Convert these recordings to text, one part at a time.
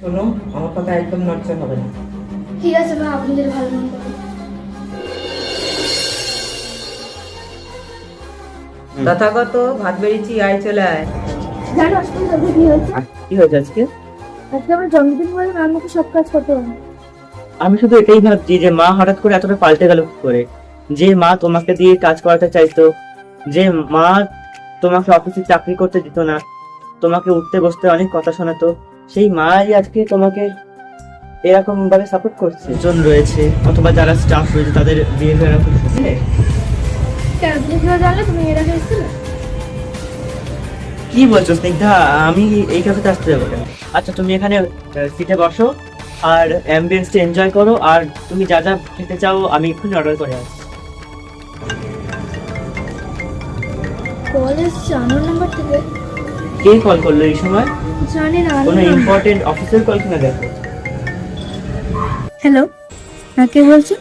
শোনো আমার কথা একদম নড়ছে হবে না। ঠিক আছে মা আপনি যদি ভালো মনে করেন। তথাগত ভাত বেরিয়েছি আয় চলে আয়। জানো আজকে কি হয়েছে। কি হয়েছে আজকে? আজকে আমার জন্মদিন বলে আমাকে সব কাজ করতে হবে। আমি শুধু এটাই ভাবছি যে মা হঠাৎ করে এতটা পাল্টে গেল করে? যে মা তোমাকে দিয়ে কাজ করাতে চাইতো, যে মা তোমাকে অফিসে চাকরি করতে দিত না, তোমাকে উঠতে বসতে অনেক কথা শোনাতো, সেই মাই আজকে তোমাকে এরকম ভাবে সাপোর্ট করছে। জন রয়েছে, অথবা যারা স্টাফ রয়েছে, তাদের বিহেভিয়ার এরকম শুনলে কেন তুমি কি বলছো স্নিগ্ধা? আমি এই ক্যাফেতে আসতে যাব কেন? আচ্ছা তুমি এখানে সিটে বসো। আর অ্যাম্বিয়েন্সটা এনজয় করো আর তুমি যা যা খেতে চাও আমি এক্ষুনি অর্ডার করে আসছি। কলেজ এসছে আনোর নাম্বার থেকে? কে কল করল এই সময়? জানি না কোনো ইম্পর্টেন্ট অফিসের কল কিনা দেখো। হ্যালো হ্যাঁ কে বলছো?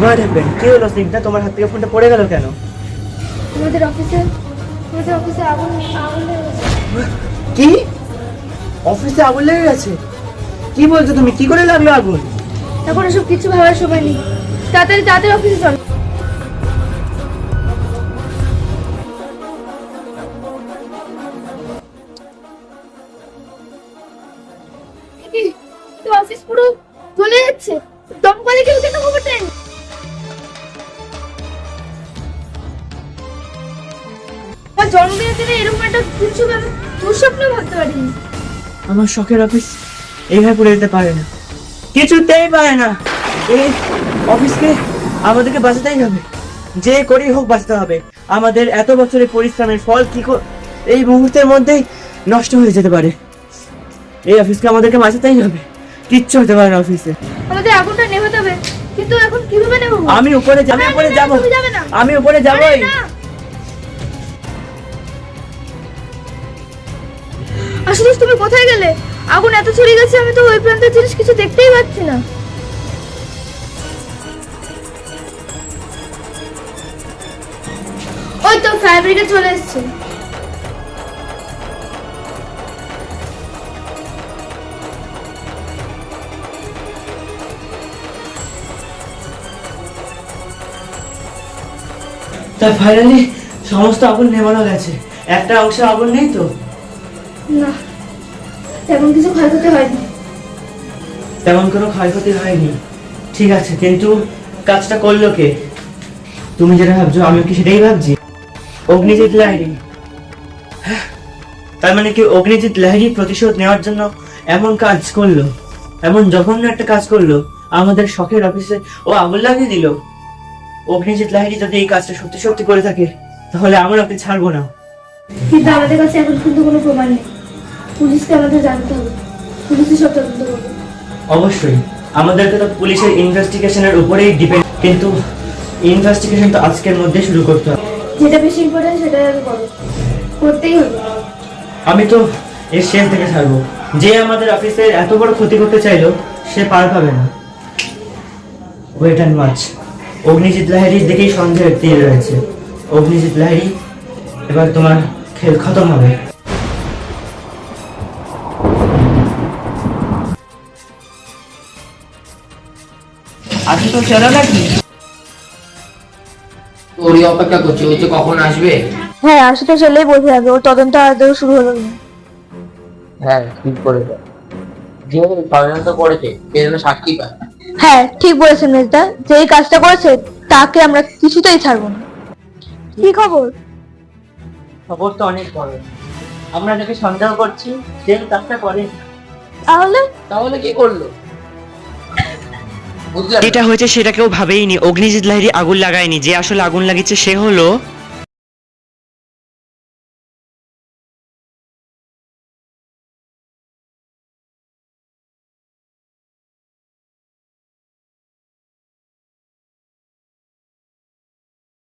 হোয়াট হ্যাপেন কি হলো স্নিগ্ধা তোমার হাত থেকে ফোনটা পড়ে গেল কেন? আমাদের অফিসে আমাদের অফিসে আগুন আগুন কি? অফিসে আগুন লেগে গেছে? কি বলছো তুমি? কি করে লাগল আগুন? এখন এসব কিছু ভাবার সময় নেই। তাড়াতাড়ি তাড়াতাড়ি অফিসে চল। অফিস পুরো চলে যাচ্ছে। দমকলে কেউ কেন খবর দেন আমার জন্মদিনের দিনে এরকম একটা কিছু আমি দুঃস্বপ্ন ভাবতে পারিনি। আমার শখের অফিস এইভাবে পড়ে যেতে পারে না। কিছুতেই পারে না। এই অফিসকে আমাদেরকে বাঁচাতেই হবে। যে করেই হোক বাঁচতে হবে। আমাদের এত বছরের পরিশ্রমের ফল কি এই মুহূর্তের মধ্যেই নষ্ট হয়ে যেতে পারে। এই অফিসকে আমাদেরকে বাঁচাতেই হবে। কিচ্ছু হতে পারে না অফিসে। আমাদের আগুনটা নেভাতে হবে। কিন্তু এখন কীভাবে নেভাবো আমি উপরে যাব উপরে যাব। না। আমি উপরে যাবোই। আশুতোষ, তুমি কোথায় গেলে? আগুন এত ছড়িয়ে গেছে, আমি তো ওই প্রান্তের জিনিস কিছু দেখতেই পাচ্ছি না। ওই তো ফায়ার চলে এসেছে। তা ফাইনালি সমস্ত আগুন নেভানো গেছে। একটা অংশ আগুন নেই তো? না তেমন কিছু ক্ষয়ক্ষতি হয়নি। তেমন কোনো ক্ষয়ক্ষতি হয়নি। ঠিক আছে কিন্তু কাজটা করল কে? তুমি যেটা ভাবছ আমি কি সেটাই ভাবছি? অগ্নিজিৎ লাহিড়ি। হ্যাঁ, তার মানে কি অগ্নিজিৎ লাহিড়ি প্রতিশোধ নেওয়ার জন্য এমন কাজ করল? এমন জঘন্য একটা কাজ করল? আমাদের শখের অফিসে ও আগুন লাগিয়ে দিল। অগ্নিজিৎ লাহিড়ি যদি এই কাজটা সত্যি সত্যি করে থাকে তাহলে আমরা ওকে ছাড়বো না। কিন্তু আমাদের কাছে এখন কিন্তু কোনো প্রমাণ নেই। পুলিশকে আমাদের জানতে হবে। পুলিশই সব তদন্ত করবে অবশ্যই। আমাদেরকে তো পুলিশের ইনভেস্টিগেশনের উপরেই ডিপেন্ড কিন্তু ইনভেস্টিগেশন তো আজকের মধ্যে শুরু করতে হবে। যেটা বেশি ইম্পর্টেন্ট সেটাই আগে করো করতেই হবে। আমি তো এর শেষ থেকে ছাড়বো। যে আমাদের অফিসের এত বড় ক্ষতি করতে চাইলো সে পার পাবে না। ওয়েট অ্যান্ড মাছ অগ্নিজিৎ লাহিড়ির দিকেই সন্দেহের তীর রয়েছে। অগ্নিজিৎ লাহিড়ি এবার তোমার খেল খতম হবে। আজকে তো চলো নাকি ওরই অপেক্ষা করছি ও যে কখন আসবে? হ্যাঁ আসলে চলেই বলতে হবে ওর তদন্ত আদৌ শুরু হলো না হ্যাঁ ঠিক করেছে যেহেতু ষড়যন্ত্র করেছে সে যেন সাক্ষী পায়। হ্যাঁ ঠিক বলেছেন মেজদা যে এই কাজটা করেছে তাকে আমরা কিছুতেই ছাড়বো না। কি খবর? খবর তো অনেক বড় আমরা যাকে সন্দেহ করছি সে কাজটা করে। তাহলে? তাহলে কি করল? যেটা হয়েছে সেটা কেউ ভাবেইনি, অগ্নিজিৎ লাহিড়ি আগুন লাগায়নি, যে আসলে আগুন লাগিয়েছে সে হলো